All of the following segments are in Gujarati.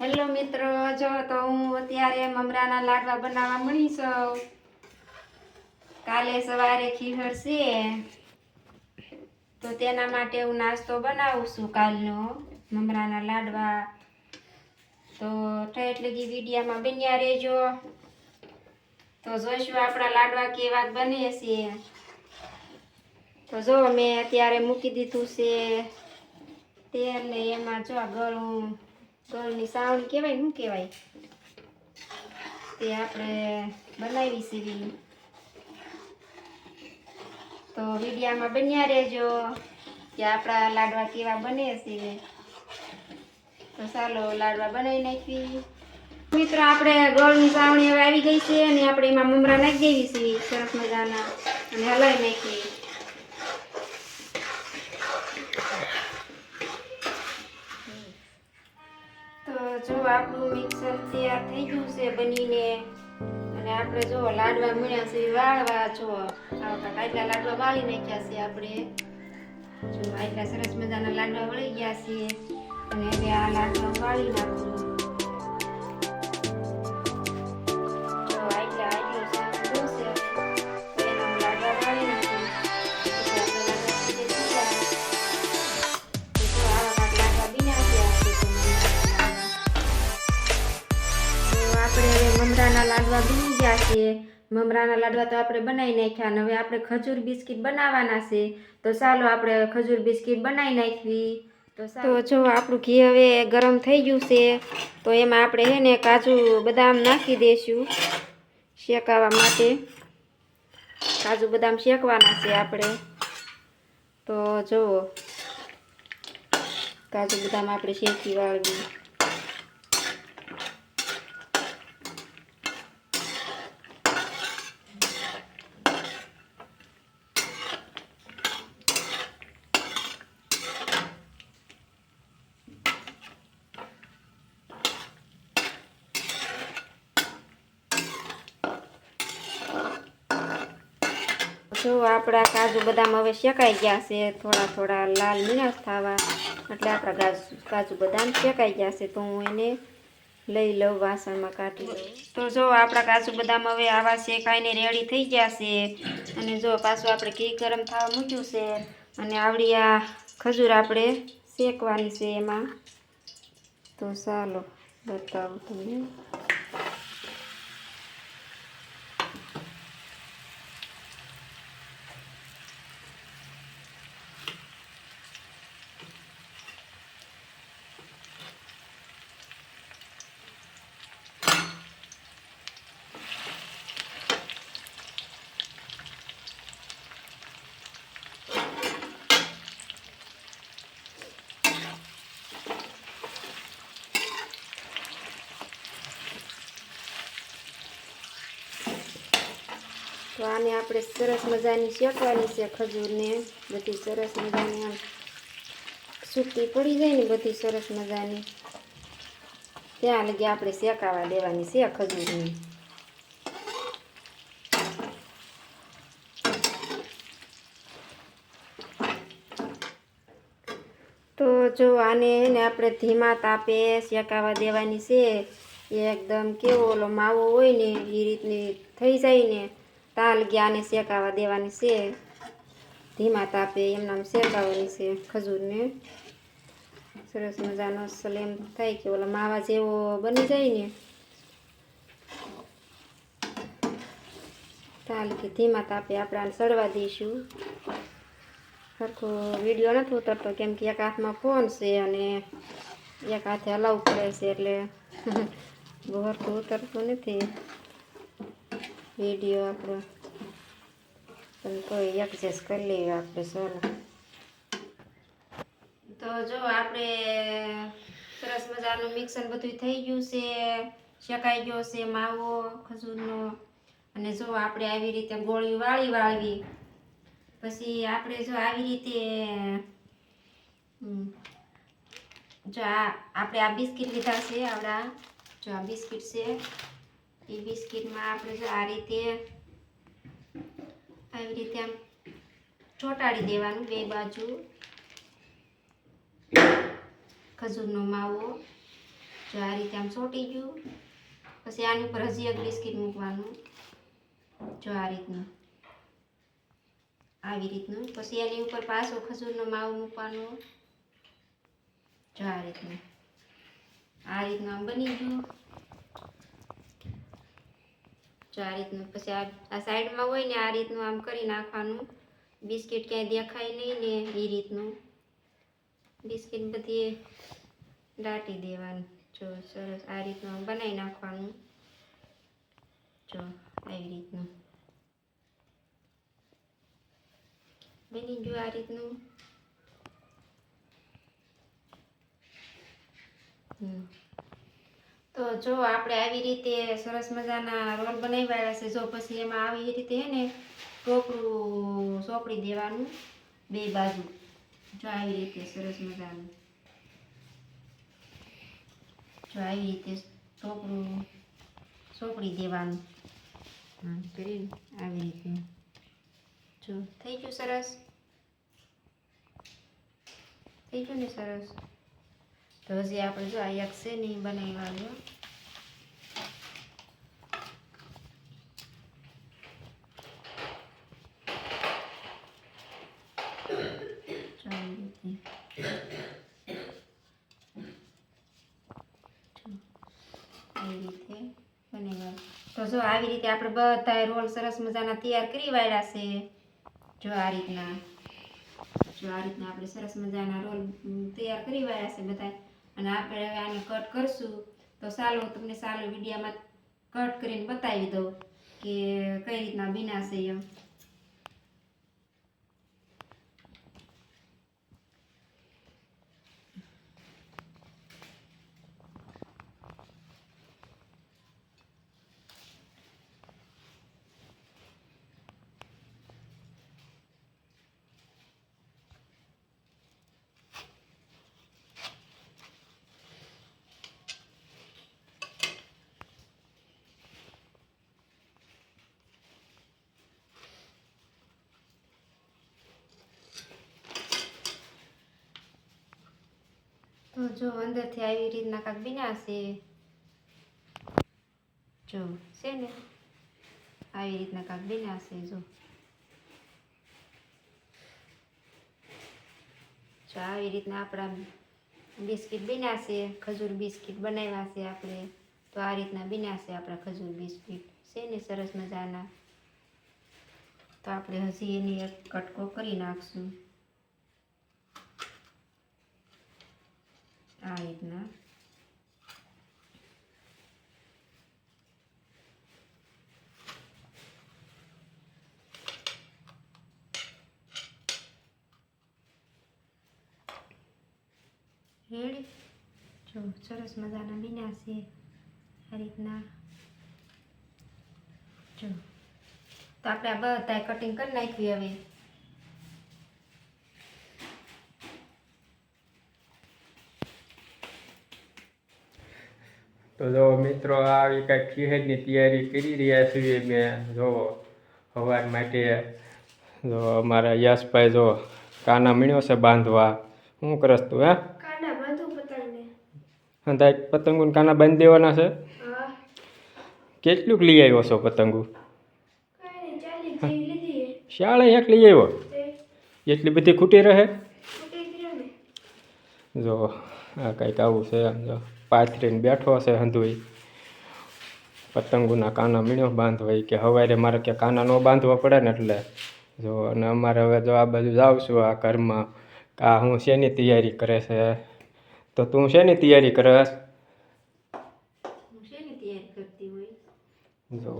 હેલો મિત્રો, જો તો હું અત્યારે મમરાના લાડવા બનાવવા મળી છું. કાલે સવારે ખીહર છે. તો તેના માટે હું નાસ્તો બનાવું છું કાલનો, મમરાના લાડવા. તો ઠેઠ લગી વિડીયામાં બન્યા રહેજો. તો જોઈશું આપણા લાડવા કેવા બને છે. તો જો મેં અત્યારે મૂકી દીધું છે. તેલ ને એમાં જો ગળું ગળની સાવણી કહેવાય, શું કહેવાય? તે આપણે બનાવી સીવી તો વિડીયામાં બન્યા રહેજો, કે આપણા લાડવા કેવા બને છે. તો ચાલો લાડવા બનાવી નાખવી મિત્રો, આપણે ગોળની સાવણી હવે આવી ગઈ છે, અને આપણે એમાં મમરા નાખી દેવી છે, સરસ મજાના. અને હલાવી નાખી તો જો આપણું મિક્સર તૈયાર થઈ ગયું છે બનીને, અને આપણે જો લાડવા મળ્યા છે, વાળવા જો આટલા લાડવા વાળી નાખ્યા છે આપણે. જો આટલા સરસ મજાના લાડવા વળી ગયા છે, અને હવે આ લાડવા વાળી નાખું. તો મમરાના લાડવા તો આપણે બનાવી નાખ્યા અને હવે આપણે ખજૂર બિસ્કિટ બનાવવાના છે. તો ચાલો આપણે ખજૂર બિસ્કિટ બનાવી નાખવી. તો જો આપણું ઘી હવે ગરમ થઈ ગયું છે, તો એમાં આપણે હે ને કાજુ બદામ નાખી દઈશું શેકાવા માટે. કાજુ બદામ શેકવાના છે આપણે. તો જુઓ, કાજુ બદામ આપણે શેકી વાળવી. જો આપણા કાજુ બદામ હવે શેકાઈ ગયા છે, થોડા થોડા લાલ મીણાશ થવા. એટલે આપણા કાજુ બદામ શેકાઈ ગયા છે, તો હું એને લઈ લઉં, વાસણમાં કાઢી લઉં. તો જો આપણા કાજુ બદામ હવે આવા શેકાઈને રેડી થઈ ગયા છે. અને જો પાછું આપણે ઘી ગરમ થવા મૂક્યું છે. અને આવડી આ ખજૂર આપણે શેકવાની છે એમાં. તો ચાલો બતાવું તમને. તો આને આપણે સરસ મજાની શેકવાની છે ખજૂરને. બધી સરસ મજાની આમ સૂકી પડી જાય ને બધી સરસ મજાની. ત્યાં લગી આપણે શેકાવા દેવાની છે ખજૂરની. તો જો આને ને આપણે ધીમા તાપે શેકાવા દેવાની છે. એકદમ કેવો ઓલો માવો હોય ને એ રીતની થઈ જાય ને તાલ આને શેકાવા દેવાની છે. ધીમા તાપે એમનામ શેકાવાની છે, ખજૂરને. સરસ મજાનો અસલ એમ થાય કે ઓલા માવા જેવો બની જાય ને. તાલ કે ધીમા તાપે આપણે સડવા દઈશું. સરખો વીડિયો નથી ઉતરતો, કેમ કે એક હાથમાં ફોન છે અને એક હાથે હલાવવું પડે છે એટલે. બહુ સરખું ઉતરતું નથી. વીડિયો આપણો. પણ કોઈ એડજસ્ટ કરી લઈએ આપણે ચાલો તો જો આપણે સરસ મજાનું મિક્સર બધું થઈ ગયું છે. શેકાઈ ગયો છે માવો, ખજૂરનો. અને જો આપણે આવી રીતે ગોળી વાળી વાળવી. પછી આપણે જો આવી રીતે જો આ, આપણે આ બિસ્કિટ લીધા છે, આવડા. જો આ બિસ્કિટ છે. એ બિસ્કિટમાં આપણે જો આ રીતે આવી રીતે આમ ચોંટાડી દેવાનું બે બાજુ. ખજૂરનો માવો. જો આ રીતે આમ ચોંટી ગયું. પછી આની ઉપર હજી એક બિસ્કિટ મૂકવાનું. જો આ રીતનું. આવી રીતનું. પછી એની ઉપર પાછો ખજૂરનો માવો મૂકવાનો. જો આ રીતનું. આ રીતનું આમ બની ગયું. જો આ રીતનું, પછી આ સાઈડમાં હોય ને આ રીતનું આમ કરી નાખવાનું. બિસ્કિટ ક્યાંય દેખાય નહીં ને એ રીતનું. બિસ્કિટ બધી દાટી દેવાનું. જો સરસ, આ રીતનું બનાવી નાખવાનું. જો આવી રીતનું. બની ગયું આ રીતનું. હમ. તો જો આપણે આવી રીતે સરસ મજાના રોલ બનાવ્યા છે જો પછી એમાં આવી રીતે હે ને ટોપરું સોંપડી દેવાનું બે બાજુ. જો આવી રીતે સરસ મજાનું. જો આવી રીતે ટોપરું સોંપડી દેવાનું. કરીને આવી રીતનું જો, થઈ ગયું સરસ. થઈ ગયું ને સરસ? તો હજી આપણે જો આ એક છે નહીં બનાવવાનું તો જો આવી રીતે આપણે બધા રોલ સરસ મજાના તૈયાર કરી વાળ્યા છે. જો આ રીતના. જો આ રીતના આપણે સરસ મજાના રોલ તૈયાર કરી વાળ્યા છે બધા અને આપણે હવે આને કટ કરશું. તો ચાલો હું તમને ચાલો વિડીયામાં કટ કરીને બતાવી દઉં કે કઈ રીતના બીનાશે એમ. જો અંદરથી આવી રીતના કાંક બીનાશે જો છે ને, આવી રીતના કાંક બીનાશે જો. જો આવી રીતના આપણા બિસ્કિટ બીનાશે ખજૂર બિસ્કિટ બનાવ્યા છે આપણે, તો આ રીતના બીનાશે આપણા ખજૂર બિસ્કિટ. છે ને, સરસ મજાના. તો આપણે હજી એની એક કટકો કરી નાખશું. આ રીતના. રેડી જો, સરસ મજાના બીના છે. આ રીતના. જો. તો આપણે આ બધા કટિંગ કરી નાખ્યું હવે. તો જો મિત્રો આવી કાંઈક ખીહેરની તૈયારી કરી રહ્યા છીએ મેં જો સવાર માટે જો અમારા યશભાઈ જો કાના મીણ્યો છે બાંધવા. શું કરસ તું હે? હા પતંગો કાના બાંધી દેવાના છે? કેટલુંક લઈ આવ્યો છો પતંગો? શાળે એક લઈ આવ્યો? એટલી બધી ખૂટી રહે? જો આ કંઈક આવું છે. આમ જો પાથરીને બેઠો છે હંધુઈ. પતંગોના કાના મીણ્યો બાંધવાય કે હવારે મારે કે કાના ન બાંધવા પડે ને એટલે. જો અને અમારે હવે જો આ બાજુ જાઉં છું આ ઘરમાં. આ હું શેની તૈયારી કરે છે? તો તું શેની તૈયારી કરસ જો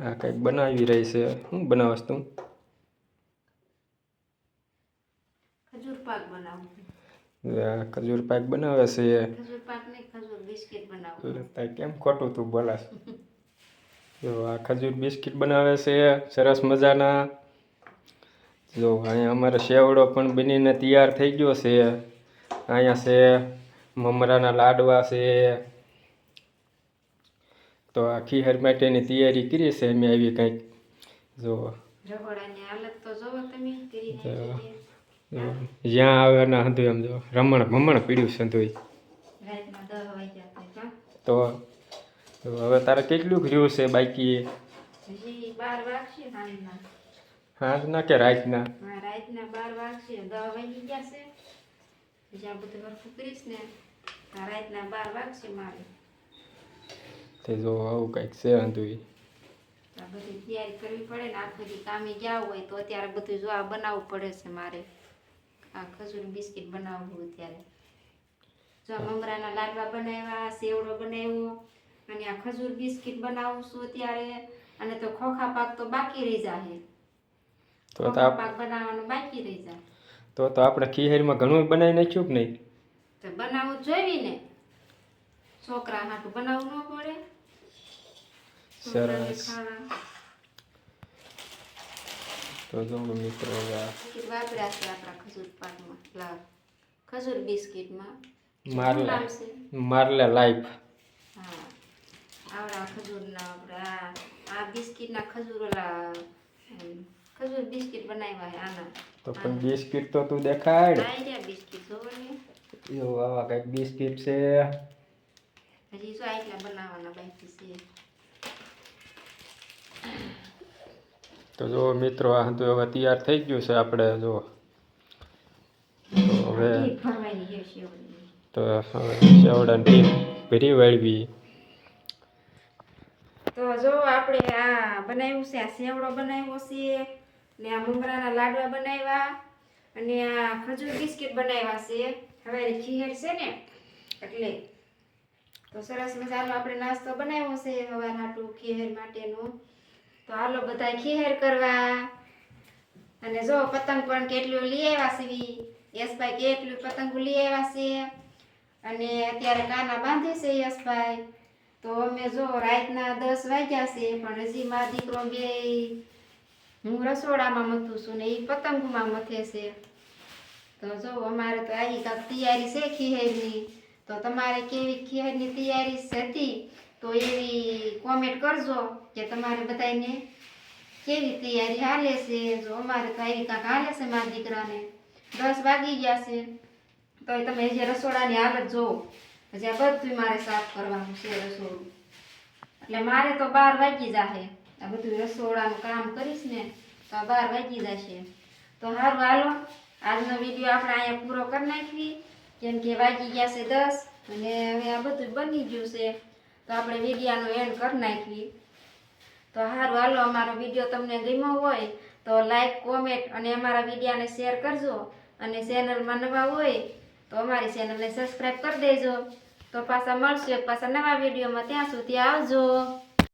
આ કંઈક બનાવી રહી છે. શું બનાવસ તું? ખજૂર પાક બનાવું ખજૂર પાક બનાવે છે ખજૂર પાક નહીં ખજૂર બિસ્કિટ બનાવું એટલે કેમ ખોટું તું બોલાસ જો આ ખજૂર બિસ્કિટ બનાવે છે સરસ મજાના. જો અહીંયા અમારો શેવડો પણ બનીને તૈયાર થઈ ગયો છે અહીંયા છે મમરાના લાડવા છે તો આ ખીહર માટેની તૈયારી કરી છે મેં આવી કંઈક. જો હાલત તો જોવો તમે જ્યાં આવે ને હતું એમ જો રમણ ભમણ પીડ્યું છે ધોઈ રાતના દસ વાગ્યા થાય તો તો હવે તારે કેટલું રહ્યું છે બાકી સાંજના. કે રાતના? રાતના બાર વાગશે દસ વાગી ગયા છે. પછી આ બધું હરખું કરીશ ને રાતના બાર વાગશે મારે. તે જો આવું કંઈક છે આ બધી તૈયારી કરવી પડે ને આખો દી કામે ગયા હોય તો અત્યારે બધું જોવા બનાવવું પડે છે મારે. આ ખજૂર બિસ્કિટ બનાવવું ત્યારે જો આ મમરાના લાડવા બનાવ્યા સેવડો બનાવ્યો અને આ ખજૂર બિસ્કિટ બનાવું છું અત્યારે. અને તો ખોખા પાક તો બાકી રહી જાય તો પાક બનાવવાનો બાકી રહી જાય તો તો આપણે ખીહેરમાં ઘણું બનાવી નાખ્યું કે નહીં? તો બનાવવું જોઈએ ને. છોકરા હાટું બનાવવું ન પડે. સરસ. તો જો મિત્રો છે આપણા ખજૂર પાકમાં ખજૂર બિસ્કિટમાં મારલા. મારલે લાઈફ હા આવડા ખજૂરના આપણે આ બિસ્કિટના ખજૂર ઓલા ખજૂર બિસ્કિટ બનાવ્યા છે આના તો પણ બિસ્કિટ તો તું દેખાડ આ રહ્યા બિસ્કિટ જોવો ને એવું આવા કંઈક બિસ્કિટ છે હજી જો આટલા બનાવવાના બાકી છે તો જો મિત્રો આ તો હવે તૈયાર થઈ ગયું છે આપણે જો. હવે શેવડની. તો હવે સેવડાની ટીમ ભરી વળવી. તો જો આપણે આ બનાવ્યું છે આ સેવડો બનાવ્યો છે ને આ મુંગરાના લાડવા બનાવ્યા અને આ ખજૂર બિસ્કિટ બનાવ્યા છે. હવે ખીહેર છે ને એટલે તો સરસ મજાનો આપણે નાસ્તો બનાવ્યો છે હવાના હાટું ખીહેર માટેનો. તો હાલો બધા ખીહેર કરવા. અને જો પતંગ પણ કેટલું લઈ આવ્યા સીવી યશભાઈ કેટલું પતંગો લઈ આવ્યા છે. અને અત્યારે કાના બાંધે છે યશભાઈ. તો અમે જો રાતના દસ વાગ્યા છે, પણ હજી મારો દીકરો બે. હું રસોડામાં મથું છું ને એ પતંગમાં મથે છે. તો જો અમારે તો આવી કાંક તૈયારી છે ખીહેરની. તો તમારે કેવી ખીહેરની તૈયારી હતી? તો એવી કોમેન્ટ કરજો કે તમારે બધાને કેવી તૈયારી હાલે છે, જો અમારે તો આવી કાંક હાલે છે મારા દીકરાને. દસ વાગી ગયા છે તો તમે જે રસોડાની હાલત જોવો હજી આ બધું મારે સાફ કરવાનું છે રસોડું. એટલે મારે તો બાર વાગી જશે આ બધું રસોડાનું કામ કરીશ ને, તો આ બાર વાગી જશે. તો સારું હાલો. આજનો વીડિયો આપણે અહીંયા પૂરો કરી નાખવી કેમ કે વાગી ગયા છે દસ, અને હવે આ બધું બની ગયું છે. તો આપણે વિડીયાનો એન્ડ કરી નાખીએ. તો સારું હાલો, અમારો વીડિયો તમને ગમ્યો હોય તો લાઈક કોમેન્ટ અને અમારા વિડીયાને શેર કરજો. અને ચેનલમાં નવા હોય તો અમારી ચેનલને સબસ્ક્રાઈબ કરી દેજો. તો પાછા મળશું એક પાછા નવા વિડીયોમાં. ત્યાં સુધી આવજો.